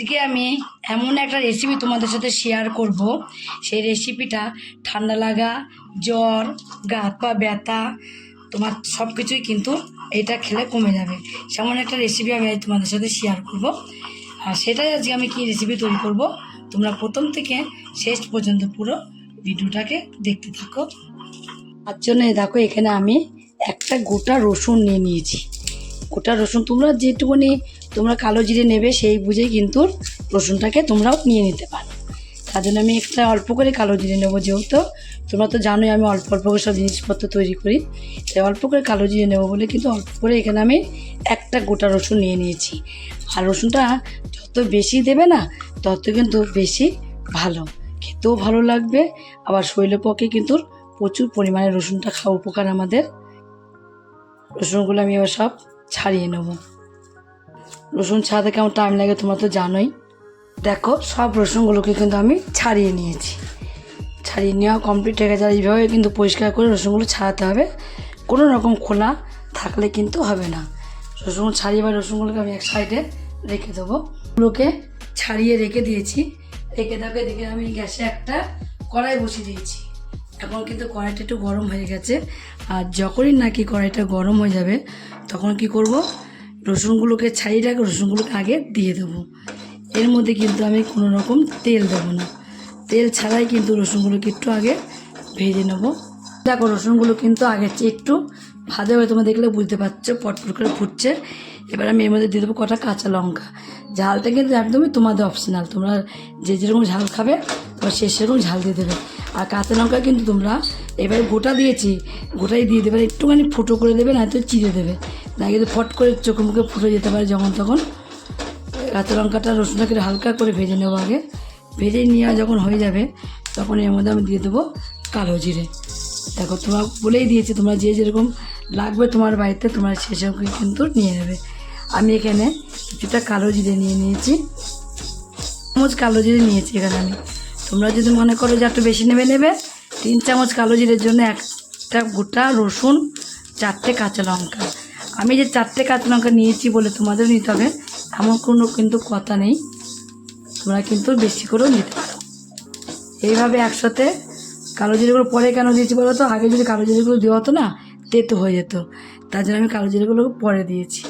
আজকে আমি এমন একটা রেসিপি তোমাদের সাথে শেয়ার করব। সেই রেসিপিটা ঠান্ডা লাগা, জ্বর গা পা ব্যথা, তোমার সব কিছুই কিন্তু এটা খেলে কমে যাবে। সেমন একটা রেসিপি আমি তোমাদের সাথে শেয়ার করব। আর সেটাই আজকে আমি কি রেসিপি তৈরি করব, তোমরা প্রথম থেকে শেষ পর্যন্ত পুরো ভিডিওটাকে দেখতে থাকো। তার জন্য দেখো, এখানে আমি একটা গোটা রসুন নিয়ে নিয়েছি। গোটা রসুন তোমরা যেটুকুনি তোমরা কালো জিরে নেবে, সেই বুঝেই কিন্তু রসুনটাকে তোমরাও নিয়ে নিতে পারো। তার জন্য আমি একটা অল্প করে কালো জিরে নেব যেহেতু। তোমরা তো জানোই আমি অল্প অল্প করে সব জিনিসপত্র তৈরি করি। তাই অল্প করে কালো জিরে নেব বলে কিন্তু অল্প করে এখানে আমি একটা গোটা রসুন নিয়ে নিয়েছি। আর রসুনটা যত বেশি দেবে না, তত কিন্তু বেশি ভালো। খেতেও ভালো লাগবে, আবার শরীরের পক্ষে কিন্তু প্রচুর পরিমাণে রসুনটা খাওয়া উপকার আমাদের। রসুনগুলো আমি এবার সব ছাড়িয়ে নেব। রসুন ছাড়াতে কেমন টাইম লাগে তোমরা তো জানোই। দেখো, সব রসুনগুলোকে কিন্তু আমি ছাড়িয়ে নিয়েছি। ছাড়িয়ে নেওয়া কমপ্লিট হয়ে গেছে, আর এইভাবে কিন্তু পরিষ্কার করে রসুনগুলো ছাড়াতে হবে। কোনো রকম খোলা থাকলে কিন্তু হবে না। রসুন ছাড়িয়ে বা রসুনগুলোকে আমি এক সাইডে রেখে দেবো। ওগুলোকে ছাড়িয়ে রেখে দিয়েছি। রেখে থাকে দেখে আমি গ্যাসে একটা কড়াই বসিয়ে দিয়েছি। এখন কিন্তু কড়াইটা একটু গরম হয়ে গেছে। আর যখনই নাকি কড়াইটা গরম হয়ে যাবে, তখন কি করব? রসুনগুলোকে ছাড়িয়ে রাখে, রসুনগুলোকে আগে দিয়ে দেবো। এর মধ্যে কিন্তু আমি কোনো রকম তেল দেবো না। তেল ছাড়াই কিন্তু রসুনগুলোকে একটু আগে ভেজে নেব। দেখো, রসুনগুলো কিন্তু আগে চেয়ে একটু ভাজা হয়ে তোমরা দেখলে বুঝতে পারছ, পটপট করে ফুটছে। এবার আমি এর মধ্যে দিয়ে দেবো কটা কাঁচা লঙ্কা। ঝালটা কিন্তু একদমই তোমাদের অপশনাল তোমরা যে যেরকম ঝাল খাবে তোমরা সে সেরকম ঝাল দিয়ে দেবে। আর কাঁচা লঙ্কা কিন্তু তোমরা এবারে গোটা দিয়েছি, গোটাই দিয়ে দেবে। একটুখানি ফুটো করে দেবে না তো চিড়ে দেবে। না কিন্তু ফট করে চোখে মুখে ফুটে যেতে পারে যখন তখন। কাঁচা লঙ্কাটা রসুনটাকে হালকা করে ভেজে নেব আগে। ভেজে নেওয়া যখন হয়ে যাবে, তখন এর মধ্যে আমি দিয়ে দেবো কালো জিরে। দেখো, তোমরা বলেই দিয়েছি, তোমরা যে যেরকম লাগবে তোমার বাড়িতে, তোমার সেসব কিন্তু নিয়ে নেবে। আমি এখানে কিছুটা কালো জিরে নিয়ে নিয়েছি। চামচ কালো জিরে নিয়েছি এখানে আমি। তোমরা যদি মনে করো যে একটু বেশি নেবে নেবে, তিন চামচ কালো জিরের জন্য একটা গোটা রসুন, চারটে কাঁচা লঙ্কা। আমি যে চারটে কাঁচা লঙ্কা নিয়েছি বলে তোমাদের নিতে হবে, এমন কোনো কিন্তু কথা নেই। তোমরা কিন্তু বেশি করেও নিতে পারো। এইভাবে একসাথে কালো জিরেগুলো, পরে কেন দিয়েছি বলো তো? আগে যদি কালো জিরেগুলো দেওয়া হতো না, তেতো হয়ে যেত। তার জন্য আমি কালো জিরেগুলো পরে দিয়েছি।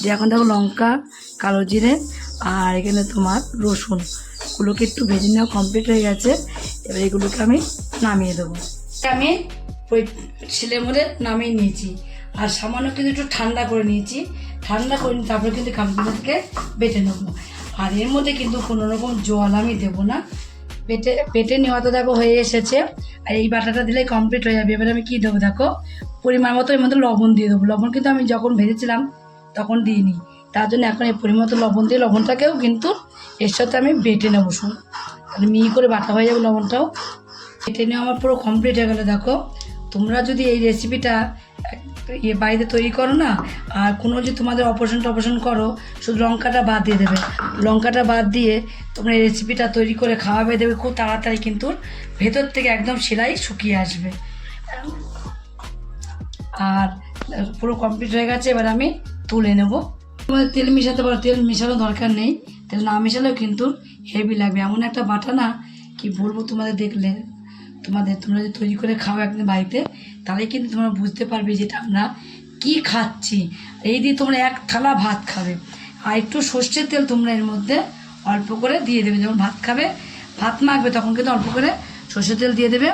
দিয়ে এখন দেখো লঙ্কা, কালো জিরে, আর এখানে তোমার রসুন। গুলোকে একটু ভেজে নেওয়া কমপ্লিট হয়ে গেছে। এবার এগুলোকে আমি নামিয়ে দেবো। আমি ওই ছেলে মধ্যে নামিয়ে নিয়েছি। আর সামান্য কিন্তু একটু ঠান্ডা করে নিয়েছি। ঠান্ডা করে নিয়ে তারপরে কিন্তু কামড় থেকে বেটে নেব। আর এর মধ্যে কিন্তু কোনো রকম জল আমি দেবো না। পেটে পেটে নেওয়া তো দেখো হয়ে এসেছে। আর এই বাটাটা দিলেই কমপ্লিট হয়ে যাবে। এবারে আমি কী দেবো দেখো? পরিমাণ মতো এর মধ্যে লবণ দিয়ে দেবো। লবণ কিন্তু আমি যখন ভেজেছিলাম তখন দিইনি। তার জন্য এখন এই পরিমাণ লবণ দিয়ে লবণটাকেও কিন্তু এর সাথে আমি বেটে নেব শুন তাহলে মিহি করে বাটা হয়ে যাবে লবণটাও। বেটে নেওয়া আমার পুরো কমপ্লিট হয়ে গেলো, দেখো। তোমরা যদি এই রেসিপিটা ইয়ে বাড়িতে তৈরি করো না, আর কোনো যদি তোমাদের অপারেশন টপারেশন করো, শুধু লঙ্কাটা বাদ দিয়ে দেবে। লঙ্কাটা বাদ দিয়ে তোমরা এই রেসিপিটা তৈরি করে খাওয়াবে দেবে খুব তাড়াতাড়ি কিন্তু ভেতর থেকে একদম সেলাই শুকিয়ে আসবে। আর পুরো কমপ্লিট হয়ে গেছে, এবার আমি তুলে নেব। তোমাদের তেল মেশাতে পারো, তেল মেশানোর দরকার নেই। তেল না মেশালেও কিন্তু হেভি লাগবে। এমন একটা বাটা না, কি বলব তোমাদের দেখলে? তোমাদের, তোমরা যদি তৈরি করে খাও একদিন বাড়িতে তাহলে কিন্তু তোমরা বুঝতে পারবে যেটা আমরা কি খাচ্ছি। এই দিয়ে তোমরা এক থালা ভাত খাবে। আর একটু সর্ষের তেল তোমরা এর মধ্যে অল্প করে দিয়ে দেবে। যখন ভাত খাবে, ভাত মাখবে, তখন কিন্তু অল্প করে সর্ষের তেল দিয়ে দেবে।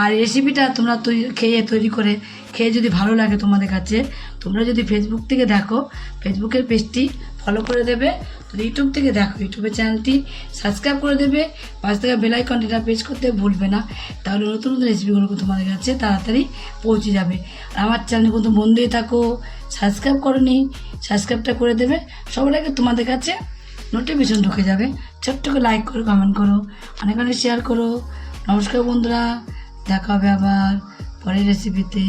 আর রেসিপিটা তোমরা তৈরি, খেয়ে তৈরি করে খেয়ে যদি ভালো লাগে তোমাদের কাছে, তোমরা যদি ফেসবুক থেকে দেখো ফেসবুকের পেজটি ফলো করে দেবে তো ইউটিউব থেকে দেখো ইউটিউবের চ্যানেলটি সাবস্ক্রাইব করে দেবে, পাশ থেকে বেলাইকনটিটা পেজ করতে ভুলবে না, তাহলে নতুন নতুন রেসিপিগুলো তোমাদের কাছে তাড়াতাড়ি পৌঁছে যাবে। আর আমার চ্যানেল কিন্তু বন্ধুই থাকো সাবস্ক্রাইব করনি সাবস্ক্রাইবটা করে দেবে, সবার আগে তোমাদের কাছে নোটিফিকেশন ঢুকে যাবে, ছোট্ট করে লাইক করো কমেন্ট করো, অনেক অনেক শেয়ার করো। নমস্কার বন্ধুরা, দেখা হবে আবার পরের রেসিপিতে